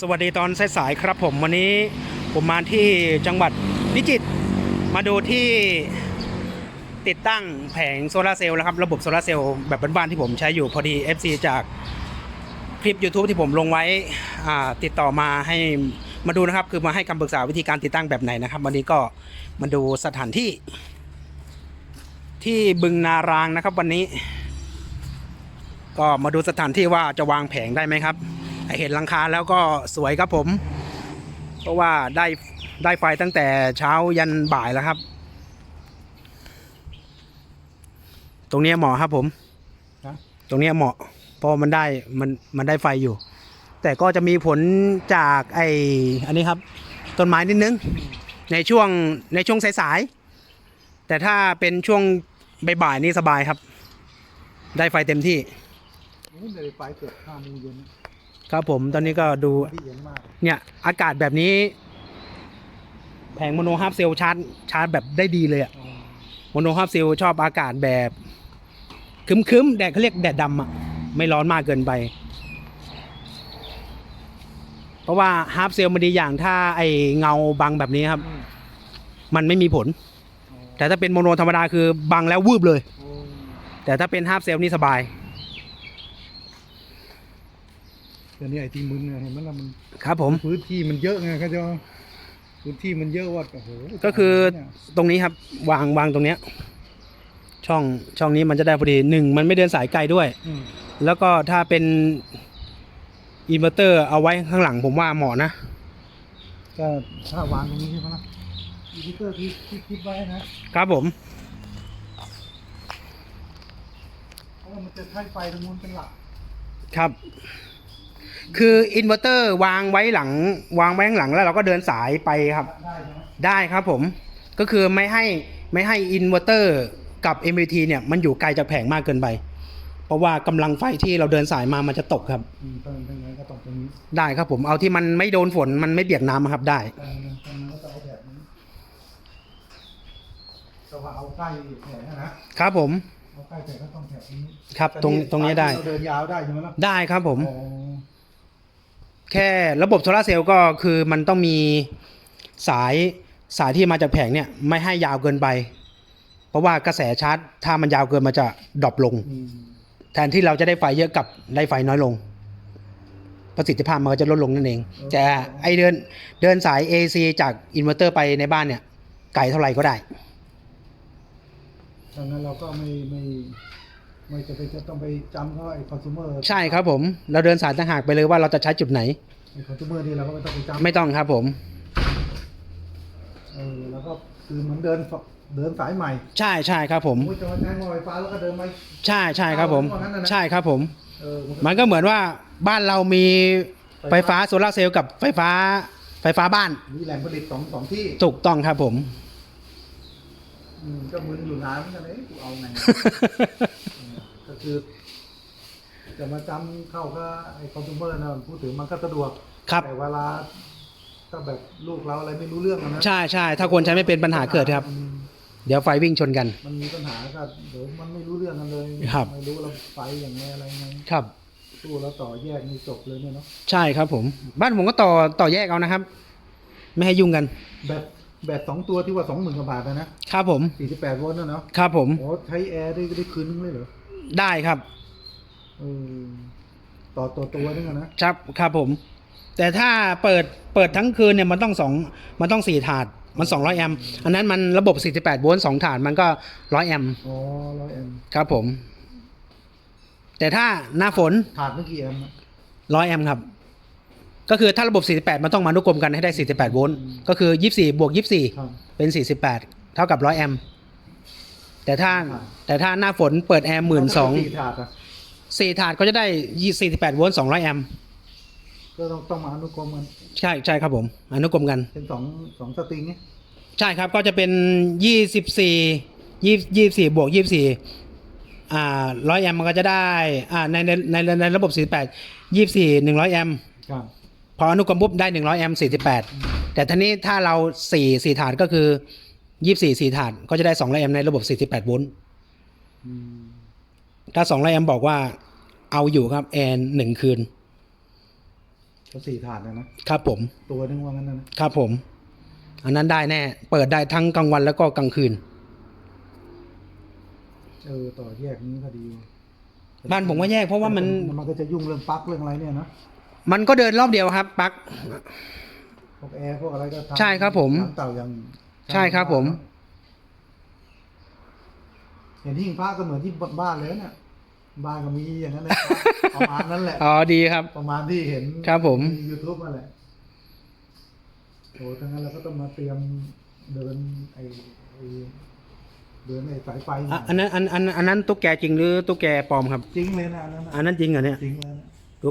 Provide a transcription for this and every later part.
สวัสดีตอนสายๆครับผมวันนี้ผมมาที่จังหวัดพิจิตรมาดูที่ติดตั้งแผงโซลาร์เซลล์นะครับ ระบบโซลาร์เซลล์แบบบ้านๆที่ผมใช้อยู่พอดี FC จากคลิป YouTube ที่ผมลงไว้อ่าติดต่อมาให้มาดูนะครับ คือมาให้คำปรึกษาวิธีการติดตั้งแบบไหนนะครับ วันนี้ก็มาดูสถานที่ ที่บึงนารางนะครับวันนี้ ก็มาดูสถานที่ว่าจะวางแผงได้ไหมครับ เห็นหลังคาแล้วก็สวยครับผม เพราะว่าได้ได้ไฟตั้งแต่เช้ายันบ่ายแล้วครับ ตรงเนี้ยเหมาะครับผมฮะตรงเนี้ยเหมาะเพราะมันได้มันมันได้ไฟอยู่ แต่ก็จะมีผลจากไออันนี้ครับ ต้นไม้นิดนึง ในช่วงในช่วงสายๆ แต่ถ้าเป็นช่วงบ่ายๆนี่สบายครับ ได้ไฟเต็มที่โอ้ยเลยไฟเกือบห้าโมงเย็น ครับผมตอนนี้ก็ดูที่เย็นมากเนี่ยอากาศแบบนี้ แผงโมโนฮาร์ฟเซลชาร์จชาร์จแบบได้ดีเลยอะโมโนฮาร์ฟเซลชอบอากาศแบบคึมๆแดดเขาเรียกแดดดำอะไม่ร้อนมากเกินไป เพราะว่าฮาร์ฟเซลมันดีอย่างถ้าไอเงาบังแบบนี้ครับอืมมันไม่มีผลอ๋อแต่ถ้าเป็นโมโนธรรมดาคือบังแล้ววืบเลยโอ้แต่ถ้าเป็นฮาร์ฟเซลนี่สบาย แต่นี่ไอ้ที่มึนเนี่ยเห็นไหมล่ะมันครับผม พื้นที่มันเยอะไงเขาใจะพื้นที่มันเยอะว่าโอ้โหก็คือเนี่ยตรงนี้ครับวางวางตรงเนี้ย ช่องช่องนี้มันจะได้พอดีหนึ่งมันไม่เดินสายไกลด้วย อืมแล้วก็ถ้าเป็นอินเวอร์เตอร์เอาไว้ข้างหลังผมว่าเหมาะนะ ก็ถ้าวางตรงนี้ใช่ไหมล่ะอีดิเตอร์ที่ที่คิดไว้นะครับผมเพราะว่ามันจะใช้ไฟตรงนู้นเป็นหลัก ครับ คืออินเวอร์เตอร์วางไว้หลัง วางไว้ข้างหลังแล้วเราก็เดินสายไปครับได้ใช่ไหมได้ครับผม ก็คือไม่ให้ไม่ให้อินเวอร์เตอร์กับ MVT เนี่ยมันอยู่ไกลจากแผงมากเกินไป เพราะว่ากำลังไฟที่เราเดินสายมามันจะตกครับอืมตรงตรงนั้นก็ต้องตรงนี้ได้ครับผมเอาที่มันไม่โดนฝนมันไม่เปียกน้ำครับได้ตรงนั้นตรงนั้นก็ต้องเอาแบบนี้แต่ว่าเอาใกล้แผงอะนะครับผมเอาใกล้แผงก็ต้องแผงนี้ครับตรงตรงนี้ได้เราเดินยาวได้ใช่ไหมล่ะได้ครับผมอ๋อ แค่ระบบโซลาเซลล์ก็คือมันต้องมีสายสายที่มาจากแผงเนี่ยไม่ให้ยาวเกินไป เพราะว่ากระแสชาร์จ ถ้ามันยาวเกินมันจะดรอปลง แทนที่เราจะได้ไฟเยอะกับได้ไฟน้อยลง ประสิทธิภาพมันก็จะลดลงนั่นเอง แต่ไอเดินเดินสาย AC จากอินเวอร์เตอร์ไปในบ้านเนี่ย ไกลเท่าไหร่ก็ได้ดังนั้นเราก็ไม่ไม่ ไม่จะไปจะต้องไปจำเขาไอ้คอน sumer ใช่ครับผม เราเดินสายต่างหากไปเลยว่าเราจะใช้จุดไหน ไอ้คอน sumer นี่เราก็ไม่ต้องไปจำไม่ต้องครับผม เออแล้วก็คือเหมือนเดินฝเดินสายใหม่ใช่ใช่ครับผม มุ้ยจะมาใช้หม้อไฟฟ้าแล้วก็เดินไป ใช่ใช่ครับผม เอาอย่างนั้นน่ะนะ ใช่ครับผม เออมันก็เหมือนว่าบ้านเรามีไฟฟ้าโซลาร์เซลล์กับไฟฟ้า ไฟฟ้าบ้านมีแหล่งผลิตสองสองที่ถูกต้องครับผม อืมก็มึนอยู่นานเหมือนกันเอ้ยกูเอาไงเออก็ คือ จะมาจำเข้าก็ไอ้คอน sumer นะพูดถึงมันก็สะดวกครับ แต่เวลาถ้าแบบลูกเราอะไรไม่รู้เรื่องอะนะใช่ใช่ถ้าคนใช้ไม่เป็นปัญหาเกิดครับอืมเดี๋ยวไฟวิ่งชนกัน มันมีปัญหาก็เดี๋ยวมันไม่รู้เรื่องกันเลยครับ ไม่รู้เราไฟอย่างไรอะไรไงครับสู้แล้วต่อแยกนี่จบเลยเนี่ยเนาะใช่ครับผม บ้านผมก็ต่อต่อแยกเอานะครับ ไม่ให้ยุ่งกัน แบบแบบสองตัวที่ว่าสองหมื่นกว่าบาทนะนะครับผม สี่สิบแปดโวลต์นะเนาะครับผม โอ้ใช้แอร์ได้ได้คืนนึงเลยเหรอ ได้ครับเออต่อตัวตัวนึงอะนะครับครับผม แต่ถ้าเปิดเปิดทั้งคืนเนี่ยมันต้องสองมันต้องสี่ถาดมัน200แอมป์อันนั้นมันระบบ48โวลต์สองถาดมันก็100แอมป์อ๋อร้อยแอมป์ครับผม แต่ถ้าหน้าฝนถาดไม่กี่แอมป์อะร้อยแอมป์ครับ ก็คือถ้าระบบ 48 มันต้องมานุกรมกันให้ได้ 48โวลต์ก็คือ 24บวกครับ24เป็น 48 เท่ากับ100แอมป์ แต่ถ้าแต่ถ้าหน้าฝนเปิดแอร์หมื่นสองสี่ถาดอะสี่ถาดก็จะได้48โวลต์200แอมป์ก็ต้องต้องมาอนุกรมกันใช่ใช่ครับผม อนุกรมกัน เป็นสองสองสตริงไงใช่ครับก็จะเป็น24 20 24บวก24อ่า100แอมป์มันก็จะได้อ่าในในในในระบบ48 24 100แอมป์ครับพออนุกรมปุ๊บได้100แอมป์48แต่ทีนี้ถ้าเรา4 4ถาดก็คือ 24 4ถาดก็จะได้200แอมป์ในระบบ48โวลต์อืมถ้า200แอมป์บอกว่า เอาอยู่ครับแอนหนึ่งคืนก็สี่ถาดนะนะครับผม ตัวนึงว่างั้นนะครับผม อันนั้นได้แน่ เปิดได้ทั้งกลางวันแล้วก็กลางคืน เออต่อแยกนี้ก็ดี บ้านผมก็แยกเพราะว่ามันมันก็จะยุ่งเรื่องปลั๊กเรื่องอะไรเนี่ยนะมันก็เดินรอบเดียวครับปลั๊กพวกแอร์พวกอะไรก็ทำใช่ครับผมทำเต่าอย่าง ใช่ครับผม เห็นที่พระก็เหมือนที่บ้านเลยเนี่ยบ้านก็มีอย่างนั้นเลยประมาณนั้นแหละอ๋อดีครับ ประมาณที่เห็นครับผมยูทูบนั่นแหละโอ้ทั้งนั้นเราก็ต้องมาเตรียมเดินไอ้ไอ้เดินไอ้สายไฟอะอันนั้นอันอันอันนั้นตุ๊กแกจริงหรือตุ๊กแกปลอมครับ จริงเลยนะอันนั้นน่ะอันนั้นจริงเหรอเนี่ยจริงเลยนะดู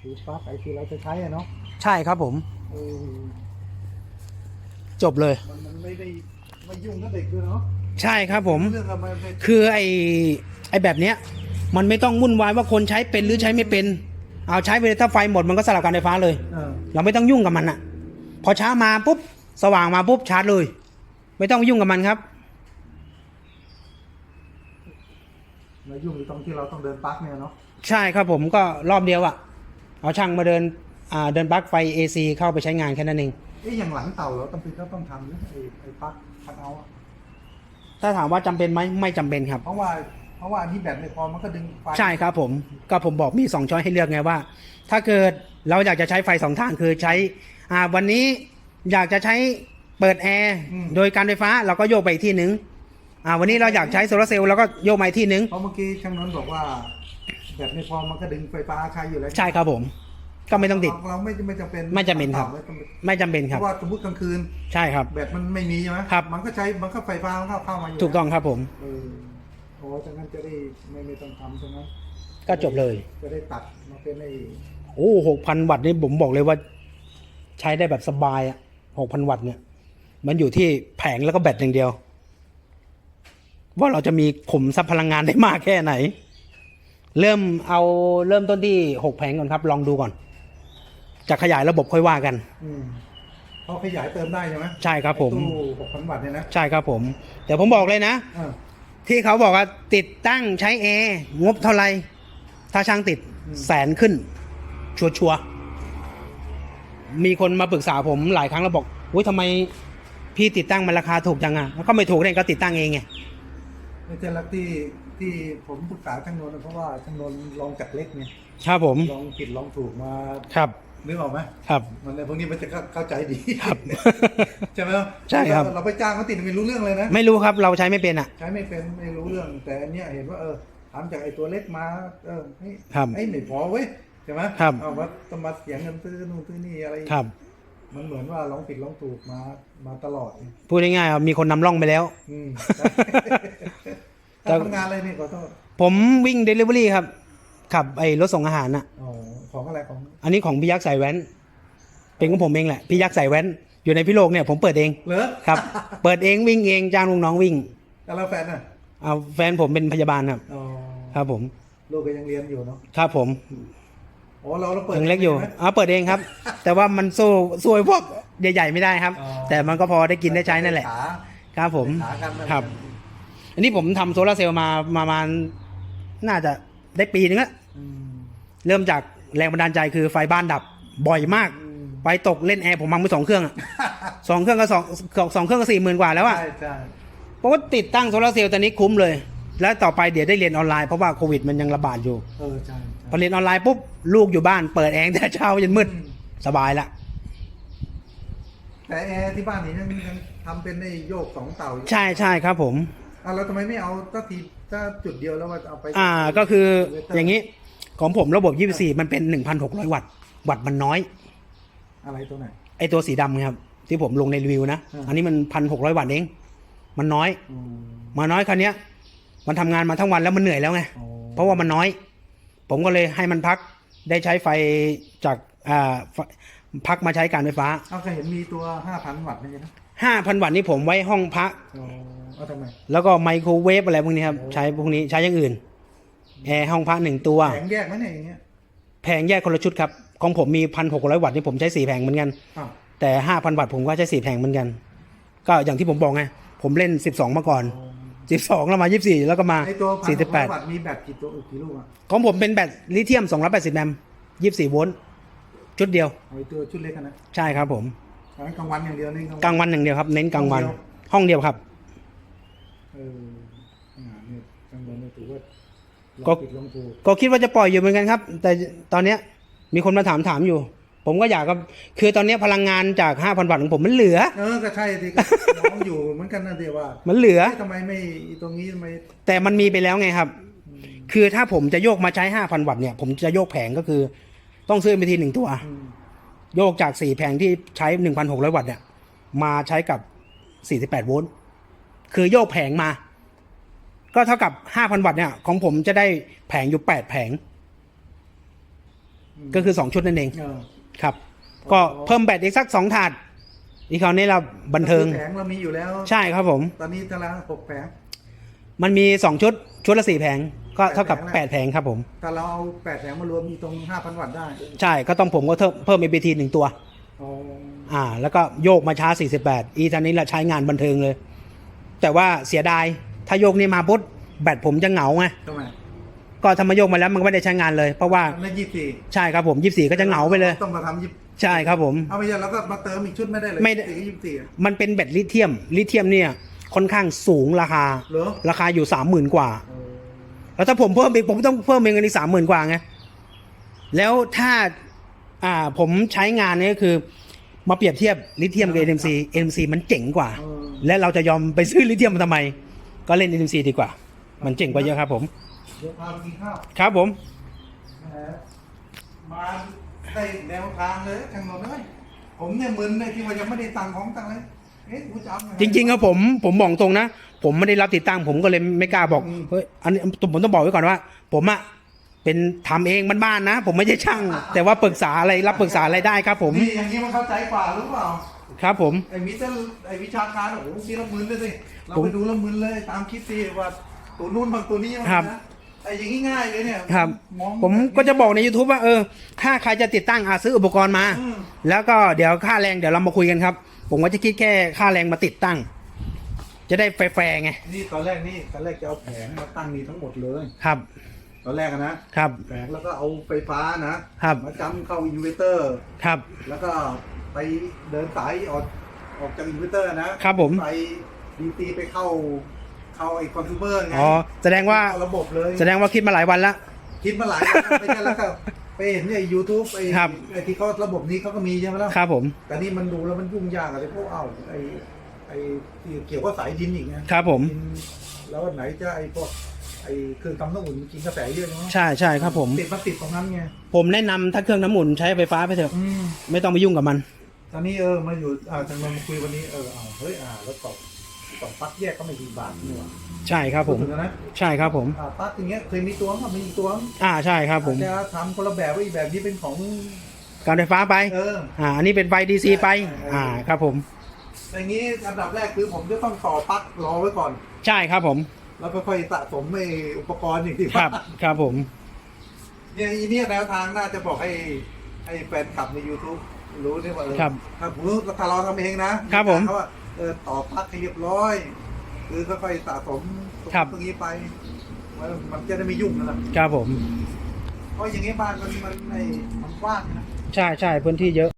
คือปลั๊กไอ้ที่เราจะใช้อะเนาะใช่ครับผมเออ จบเลย มันมันไม่ได้ไม่ยุ่งกับเด็กด้วยเนาะใช่ครับผม เรื่องอะไรไม่คือไอ้ไอ้แบบเนี้ย มันไม่ต้องวุ่นวายว่าคนใช้เป็นหรือใช้ไม่เป็น เอาใช้ไปเลยถ้าไฟหมดมันก็สลับการไฟฟ้าเลย เออเราไม่ต้องยุ่งกับมันอะพอเช้ามาปุ๊บ สว่างมาปุ๊บชาร์จเลย ไม่ต้องยุ่งกับมันครับแล้วยุ่งอยู่ตรงที่เราต้องเดินปลั๊กเนี่ยเนาะใช่ครับผมก็รอบเดียวอะเอาช่างมาเดินอ่าเดินปลั๊กไฟ AC เข้าไปใช้งานแค่นั้นเอง เอ๊ะอย่างหลังเต่าเราต้องเป็นก็ต้องทำนะไอ้ไอ้ปลั๊กคันเอาท์อะถ้าถามว่าจำเป็นไหมไม่จำเป็นครับ เพราะว่า เพราะว่าอันนี้แบตไม่พอมันก็ดึงไฟใช่ครับผมก็ผมบอกมีสองช้อยให้เลือกไงว่า ถ้าเกิดเราอยากจะใช้ไฟสองทางคือใช้อ่าวันนี้อยากจะใช้เปิดแอร์โดยการไฟฟ้าเราก็โยกไปอีกที่หนึ่งอ่าวันนี้เราอยากใช้โซลาร์เซลล์เราก็โยกมาอีกที่หนึ่งเพราะเมื่อกี้ช่างนนท์บอกว่าแบตไม่พอมันก็ดึงไฟฟ้าใช้อยู่แล้ว ใช่ครับผม ก็ไม่ต้องติด เราไม่ไม่จำเป็นไม่จำเป็นครับ ไม่จำเป็นไม่จำเป็นเพครับ ราะว่าสมมติกลางคืน ใช่ครับ แบตมันไม่มีใช่ไหมครับ มันก็ใช้มันก็ไฟฟ้ามันก็เข้ามาอยู่ถูกต้องครับผม เออโอ้จากนั้นจะได้ไม่ไม่ต้องทำใช่ไหมก็จบเลย จะได้ตัดมาเป็นไอ้โอ้หกพันวัตต์นี่ผมบอกเลยว่า ใช้ได้แบบสบายอะหกพันวัตต์เนี่ย มันอยู่ที่แผงแล้วก็แบตอย่างเดียว ว่าเราจะมีขุมทรัพย์พลังงานได้มากแค่ไหน เริ่มเอาเริ่มต้นที่หกแผงก่อนครับ ลองดูก่อน จะขยายระบบค่อยว่ากัน อืมเขาขยายเติมได้ใช่ไหมใช่ครับผม ไอ้ตู้หกพันวัตต์เนี่ยนะใช่ครับผม แต่ผมบอกเลยนะ อ่า ที่เขาบอกว่าติดตั้งใช้แอร์งบเท่าไหร่ถ้าช่างติดแสนขึ้น ชัวชัวร์ๆมีคนมาปรึกษาผมหลายครั้งแล้วบอกอุ้ยทำไมพี่ติดตั้งมันราคาถูกจังอะแล้วก็ไม่ถูกเนี่ยก็ติดตั้งเองไงไม่ใช่ลักที่ที่ผมปรึกษาช่างนนท์เพราะว่าช่างนนท์ลองจากเล็กไงครับผม ลองผิดลองถูกมาครับ นึกออกไหมครับ มันในพวกนี้มันจะเข้าเข้าใจดีครับ ใช่ไหมใช่ครับเาเราไปจ้างเขาติดไม่รู้เรื่องเลยนะ ไม่รู้ครับเราใช้ไม่เป็นอะ ใช้ไม่เป็นไม่รู้เรื่อง แต่อันเนี้ยเห็นว่าเออทำจากไอ้ตัวเล็กมา เออให้ครับไอ้ไม่พอเว้ยใช่ไหมครับเอาว่าต้องมาเสียเงินซื้อนู่นซื้อนี่อะไรครับ มันเหมือนว่าลองผิดลองถูกมามาตลอดพูดง่ายๆว่ามีคนนำร่องไปแล้ว อืมแต่ ทำงานอะไรนี่ขอโทษผมวิ่งเดลิเวอรี่ครับขับไอ้รถส่งอาหารน่ะ อ๋อของอะไรของ อันนี้ของพี่ยักษ์สายแว้นเป็นของผมเองแหละพี่ยักษ์สายแว้นอยู่ในพี่โลกเนี่ยผมเปิดเองเหรอครับ เปิดเองวิ่งเองจ้างลูกน้องวิ่งแล้วแฟนน่ะเอาแฟนผมเป็นพยาบาลครับ อ๋อครับผม ลูกก็ยังเรียนอยู่เนาะครับผมอ๋อเราเราเปิดยังเล็กอยู่ใช่ไหมเอาเปิดเองครับ แต่ว่ามันสู้สู้ไอ้พวกใหญ่ๆไม่ได้ครับ อ๋อ แต่มันก็พอได้กินได้ใช้นั่นแหละขาครับผม ขากันนั่นแหละ ครับ อันนี้ผมทำโซลาร์เซลล์มามาประมาณน่าจะได้ปีนึงละอืม เริ่มจาก แรงบันดาลใจคือไฟบ้านดับบ่อยมากอืมไฟตกเล่นแอร์ผมมังไปสองเครื่องอะ สองเครื่องก็สองสองสองเครื่องก็สี่หมื่นกว่าแล้วอะใช่ใช่เพราะว่าติดตั้งโซลาร์เซลล์ตอนนี้คุ้มเลย แล้วต่อไปเดี๋ยวได้เรียนออนไลน์เพราะว่าโควิดมันยังระบาดอยู่ เออใช่พอเรียนออนไลน์ปุ๊บลูกอยู่บ้านเปิดแอร์แต่เช้ายันมืดสบายละ แต่แอร์ที่บ้านนี่ยังยังทำเป็นในโยกสองเต่าอยู่ใช่ใช่ครับผม อะแล้วทำไมไม่เอาสักทีถ้าจุดเดียวแล้วว่าเอาไปอ่าก็คืออย่างนี้ ของผมระบบ 24 มันเป็น 1,600 วัตต์ วัตต์มันน้อย อะไรตัวไหน ไอตัวสีดำครับ ที่ผมลงในรีวิวนะอืมอันนี้มัน 1,600 วัตต์เอง มันน้อย อืมมาน้อยคันเนี้ย มันทำงานมาทั้งวันแล้วมันเหนื่อยแล้วไง อ๋อเพราะว่ามันน้อย ผมก็เลยให้มันพัก ได้ใช้ไฟจากอ่าไฟพักมาใช้การไฟฟ้า เอาเคยเห็นมีตัวห้าพันวัตต์ไม่ใช่นะ5,000 วัตต์นี่ผมไว้ห้องพระ อ๋อเอาทำไม แล้วก็ไมโครเวฟอะไรพวกนี้ครับโอ้ใช้พวกนี้ใช้อย่างอื่น แอร์ห้องพระหนึ่งตัวแผงแยกไหมเนี่ยอย่างเงี้ยแผงแยกคนละชุดครับ ของผมมี1,600วัตต์นี่ผมใช้สี่แผงเหมือนกัน อ้าวแต่5,000วัตต์ผมก็ใช้สี่แผงเหมือนกัน ก็อย่างที่ผมบอกไง ผมเล่น12มาก่อน12แล้วมา24แล้วก็มาไอตัวพันหกร้อยวัต48ต์มีแบตกี่ตัวกี่ลูกอะของผมเป็นแบตลิเธียม280แอมป์24โวลต์ชุดเดียว เอาไอ้ตัวชุดเล็กกันนะใช่ครับผม เอาไว้กลางวันอย่างเดียวนี่กลางวันอย่างเดียวครับ เน้นกลางวัน ห้ห้อองงเดีเดียยววครับ เอออ่าเนี่ยกลางวันเนี่ยถือว่า ก็ลองผิดลองถูกก็คิดว่าจะปล่อยอยู่เหมือนกันครับ แต่ตอนเนี้ยมีคนมาถามถามอยู่ ผมก็อยากก็คือตอนเนี้ยพลังงานจาก5,000วัตต์ของผมมันเหลือ เออก็ใช่ที่ก็น้องอยู่เหมือนกันนะเดี๋ยวว่ามันเหลือ เอ๊ะทำไมไม่ตรงนี้ทำไมแต่มันมีไปแล้วไงครับ คือถ้าผมจะโยกมาใช้ 5,000 วัตต์เนี่ย ผมจะโยกแผงก็คือ ต้องซื้อไปทีหนึ่งตัว อืมโยกจาก 4 แผงที่ใช้ 1,600 วัตต์เนี่ย มาใช้กับ 48 โวลต์ คือโยกแผงมา ก็เท่ากับ 5,000 วัตต์เนี่ยของผมจะได้แผงอยู่ 8 แผง ก็คือ 2 ชุดนั่นเองเออครับ ก็เพิ่มแบตอีกสัก 2 ถาด อีกคราวนี้เราบันเทิงแผงเรามีอยู่แล้ว ใช่ครับผม ตอนนี้ตารางหกแผง มันมี 2 ชุด ชุดละ 4 แผง ก็เท่ากับแปดแผง8แผงครับผมถ้าเราเอาแปดแผงมารวมมีตรงห้าพันวัตต์ได้ ใช่ ก็ต้องผมก็เพิ่มเพิ่ม ABT หนึ่งตัวอ๋ออ่า แล้วก็โยกมาช้า 48 อีตอนนี้เราใช้งานบันเทิงเลย แต่ว่าเสียดาย ถ้าโยกนี่มาปุ๊บแบตผมจะเหงาไงทำไมก็ทำมาโยกมาแล้วมันก็ไม่ได้ใช้งานเลย เพราะว่าทำได้ยี่สิบสี่ใช่ครับผม24ก็จะเหงาไปเลย ต้องมาทำยี่ใช่ครับผม เอาไปเยอะแล้วก็มาเติมอีกชุดไม่ได้เลยไม่ได้สี่ยี่สิบสี่มันเป็นแบตลิเธียม ลิเธียมเนี่ยค่อนข้างสูงราคา เหรอราคาอยู่30,000กว่า เออแล้วถ้าผมเพิ่มอีกผมต้องเพิ่มเองอันนี้สามหมื่นกว่าไง แล้วถ้าอ่าผมใช้งานเนี่ยก็คือ มาเปรียบเทียบลิเธียมกับ NMC NMC มันเจ๋งกว่า เออและเราจะยอมไปซื้อลิเธียมมาทำไม ก็เล่น NMC ดีกว่า มันเจ๋งกว่าเยอะครับผม เดี๋ยวพาไปกินข้าวครับผมแหมมาได้แนวทางเลยทางโนนเลยผมเนี่ยมึนเลยที่ว่ายังไม่ได้ตังค์ของตังค์เลยเอ๊ะกูจะเอาไจริงๆครับผมผมบอกตรงนะ ผมไม่ได้รับติดตั้งผมก็เลยไม่กล้าบอกอืมเฮ้ยอันนี้ผมต้องบอกไว้ก่อนว่า ผมอะ เป็นทำเองบ้านๆนะ ผมไม่ใช่ช่าง แต่ว่าปรึกษาอะไรรับปรึกษาอะไรได้ครับ ผมนี่อย่างนี้มันเข้าใจกว่าหรือเปล่าครับผมไอ้วิชาไอ้วิชาการโอ้โหทีละหมื่นเลยสิเราผมไปดูละหมื่นเลยตามคิดสิว่าตัวนู้นบางตัวนี้มันครับนะไอ้อย่างนี้ง่ายเลยเนี่ยครับมองผมก็จะบอกใน YouTube ว่าเออ ถ้าใครจะติดตั้งอาซื้ออุปกรณ์มาอืมแล้วก็เดี๋ยวค่าแรงเดี๋ยวเรามาคุยกันครับ ผมก็จะคิดแค่ค่าแรงมาติดตั้ง จะได้แฟร์ๆไงนี่ตอนแรกนี่ตอนแรกจะเอาแผงมาตั้งนี่ทั้งหมดเลยครับต อนแรกอะนะครับแผงแล้วก็เอาไฟฟ้านะครับ มาจำเข้าอินเวอร์เตอร์ ครับ แล้วก็ไปเดินสายออกออกจากอินเวอร์เตอร์นะครับผม ไปดีซีไปเข้าเข้าไอ้คอนซูเมอร์ไงอ๋อ แสดงว่า เข้ระบบเลยแสดงว่าคิดมาหลายวันแล้วคิดมาหลายแล้วไม่ใช่แล้วก็ไปเห็นเนี่ยยูทูบไอ้ครับ ไอ้ที่เขาระบบนี้เขาก็มีใช่ไหมล่ะครับผม แต่นี่มันดูแล้วมันยุ่งยากอะไรพวกเอาไอ้ไอ้ที่เกี่ยวกับสายดินอีกนะครับผมดินแล้วไหนจะไอ้พวกไอ้เครื่องทำน้ำอุ่นกินกระแสเยอะใช่ไหมใช่ใช่ครับผม ติดมาติดตรงนั้นไงผมแนะนำถ้าเครื่องน้ำหมุนใช้ไฟฟ้าไปเถอะ อืมไม่ต้องไปยุ่งกับมัน ตอนนี้เออมาอยู่อ่าทางเรามาคุยวันนี้เออเอาเฮ้ยอ่าแล้วต่อต่อปลั๊กแยกก็ไม่กี่บาทนี่หว่าใช่ครับผม พูดถึงนะใช่ครับผม อ่าปลั๊กอย่างเงี้ยเคยมีตัวมั้งมีอีกตัวมั้งอ่าใช่ครับผมอาจจะทำคนละแบบว่าอีกแบบนี้เป็นของการไฟฟ้าไป เออ อ่า อันนี้เป็นไฟดีซีไป อ่าครับผม อย่างนี้อันดับแรกคือผมจะต้องต่อปลั๊กรอไว้ก่อน ใช่ครับผม แล้วค่อยๆสะสมไอ้อุปกรณ์อย่างที่ครับว่าครับผม เนี่ยอีเนี่ยแนวทางน่าจะบอกให้ให้แฟนคลับใน YouTube รู้ได้ว่าเออครับถ้าผมรู้ถ้าเราทำเองนะครับผมเขาว่าเออต่อปลั๊กให้เรียบร้อย คือค่อยๆสะสมครับ ตรงนี้ไปมันมันจะได้ไม่ยุ่งนะครับครับผม เพราะอย่างนี้บ้านมันมันไอ้มันกว้างนะ ใช่ใช่พื้นที่เยอะ